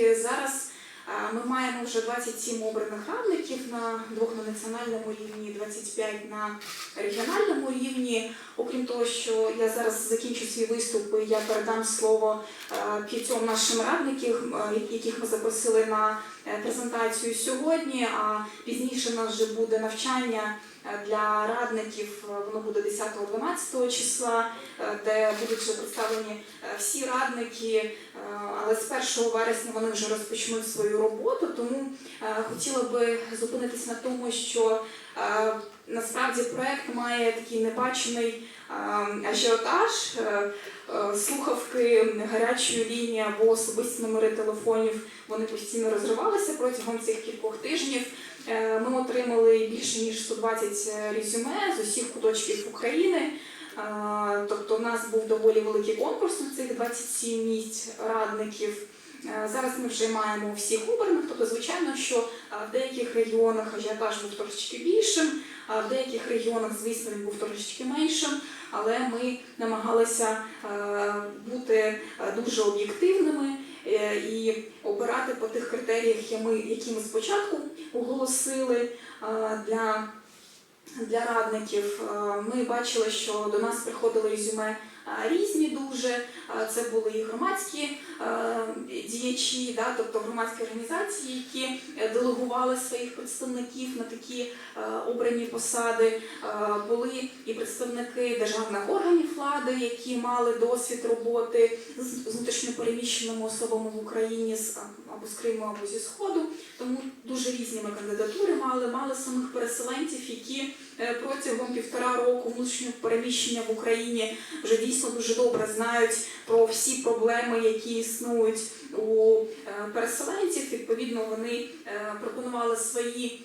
Зараз ми маємо вже 27 обраних радників на двох на національному рівні, 25 на регіональному рівні. Окрім того, що я зараз закінчу свій виступ, і я передам слово п'ятьом нашим радників, е, яких ми запросили на е, презентацію сьогодні. А пізніше у нас вже буде навчання для радників. е, Воно буде 10-12 числа, е, де будуть вже представлені е, всі радники. е, Але з 1 вересня вони вже розпочнуть свою роботу. Тому е, хотіла би зупинитись на тому, що е, насправді проект має такий небачений е, ажіотаж. Е, е, Слухавки, гарячої лінії або особисті номери телефонів вони постійно розривалися протягом цих кількох тижнів. Е, Ми отримали більше ніж 120 резюме з усіх куточків України. Е, Тобто, у нас був доволі великий конкурс на цих 27 місць радників. Е, Зараз ми вже маємо всіх обраних, тобто, звичайно, що е, в деяких регіонах ажіотаж був трошечки більшим, а в деяких регіонах, звісно, він був трошечки меншим, але ми намагалися е, бути е, дуже об'єктивними е, і обирати по тих критеріях, які ми, спочатку оголосили для, для радників. Ми бачили, що до нас приходили резюме різні дуже. Це були і громадські діячі, да, тобто громадські організації, які е, делегували своїх представників на такі обрані посади. Були і представники державних органів влади, які мали досвід роботи з внутрішньопереміщеними особами в Україні з або з Криму, або зі Сходу. Дуже різні ми кандидатури мали. Самих переселенців, які е, протягом півтора року внутрішнього переміщення в Україні вже дійсно дуже добре знають про всі проблеми, які існують у е, переселенців. Відповідно, вони е, пропонували свої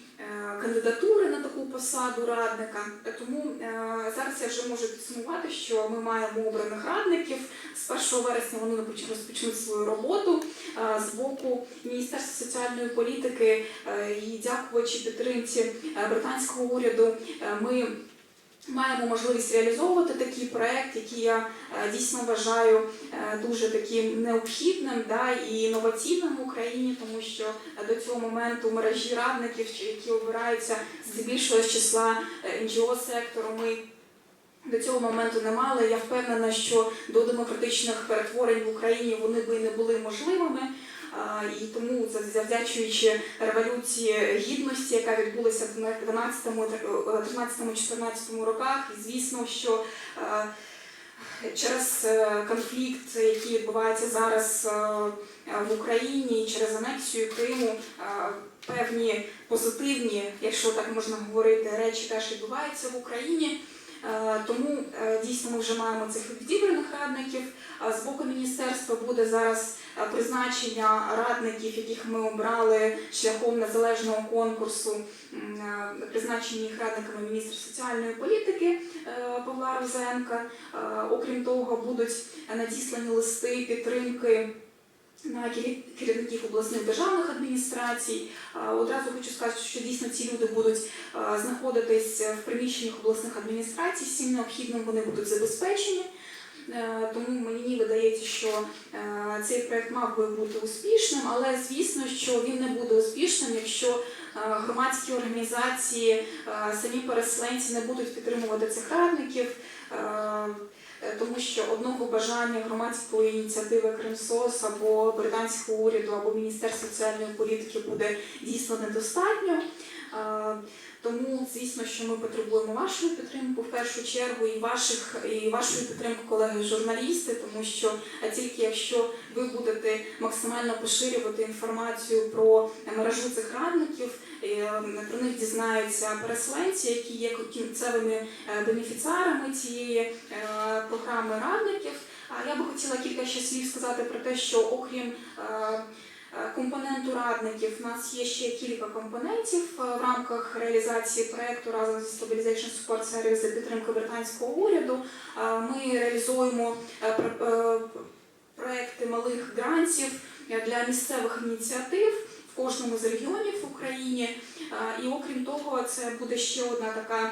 кандидатури на таку посаду радника. Тому е, зараз я вже можу підсумувати, що ми маємо обраних радників. З 1 вересня вони розпочнуть свою роботу е, з боку Міністерства соціальної політики е, і дякуючи підтримці е, британського уряду. е, Ми Маємо можливість реалізовувати такий проект, який я е, дійсно вважаю е, дуже таким необхідним да, і інноваційним в Україні, тому що е, до цього моменту мережі радників, які обираються здебільшого з числа НГО сектору, ми до цього моменту не мали. Я впевнена, що до демократичних перетворень в Україні вони би не були можливими. І тому за- завдячуючи революції гідності, яка відбулася в 13-14 роках, і звісно, що через е, конфлікт, який відбувається зараз е, в Україні, через анексію Криму, певні позитивні, якщо так можна говорити, речі теж відбуваються в Україні. Е, Тому дійсно ми вже маємо цих відібраних радників. З боку міністерства буде зараз призначення радників, яких ми обрали шляхом незалежного конкурсу, е, призначення їх радниками міністра соціальної політики е, Павла Розенка. Е, Окрім того, будуть надіслані листи підтримки. На керівників обласних державних адміністрацій Е, одразу хочу сказати, що дійсно ці люди будуть е, знаходитись в приміщеннях обласних адміністрацій, всім необхідним вони будуть забезпечені. Е, Тому мені видається, що е, цей проект мав би бути успішним, але звісно, що він не буде успішним, якщо е, громадські організації, самі переселенці не будуть підтримувати цих радників. Тому що одного бажання громадської ініціативи Кримсос або британського уряду, або Міністерства соціальної політики буде дійсно недостатньо. Тому, звісно, що ми потребуємо вашої підтримки в першу чергу і ваших і вашої підтримки, колеги журналісти, тому що тільки якщо ви будете максимально поширювати інформацію про мережу цих радників, е, про них дізнаються переселенці, які є кінцевими е, бенефіціарами цієї е, програми радників. А я би хотіла кілька ще слів сказати про те, що окрім компоненту радників, у нас є ще кілька компонентів е, в рамках реалізації проекту разом зі Stabilization Support Service за підтримки британського уряду. Е, Ми реалізуємо е, пр- е, проекти малих грантів е, для місцевих ініціатив в кожному з регіонів в Україні. Е, І окрім того, це буде ще одна така.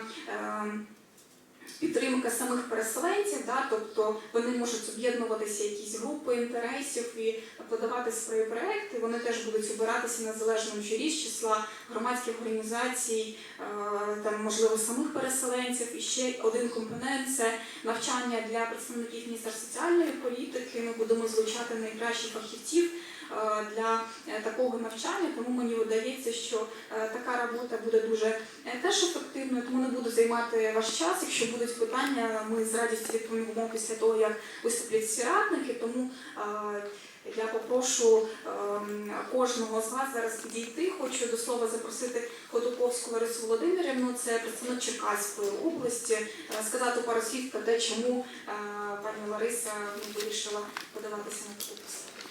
Підтримка самих переселенців, да, тобто вони можуть об'єднуватися якісь групи інтересів і подавати свої проекти. Вони теж будуть обиратися незалежним журі з числа громадських організацій, е, там можливо самих переселенців. І ще один компонент це навчання для представників Міністерства соціальної політики. Ми будемо залучати найкращих фахівців. Е, Для е, такого навчання, тому мені видається, що е, така робота буде дуже теж ефективною, тому не буду займати ваш час. Якщо будуть питання, ми з радістю відповімо після того, як виступлять всі радники. Тому я попрошу ем, кожного з вас зараз підійти. Хочу до слова запросити Ходоковську Ларису Володимирівну, це представник Черкаської області, сказати пару слів про те, чому пані Лариса вирішила подаватися на таку посаду.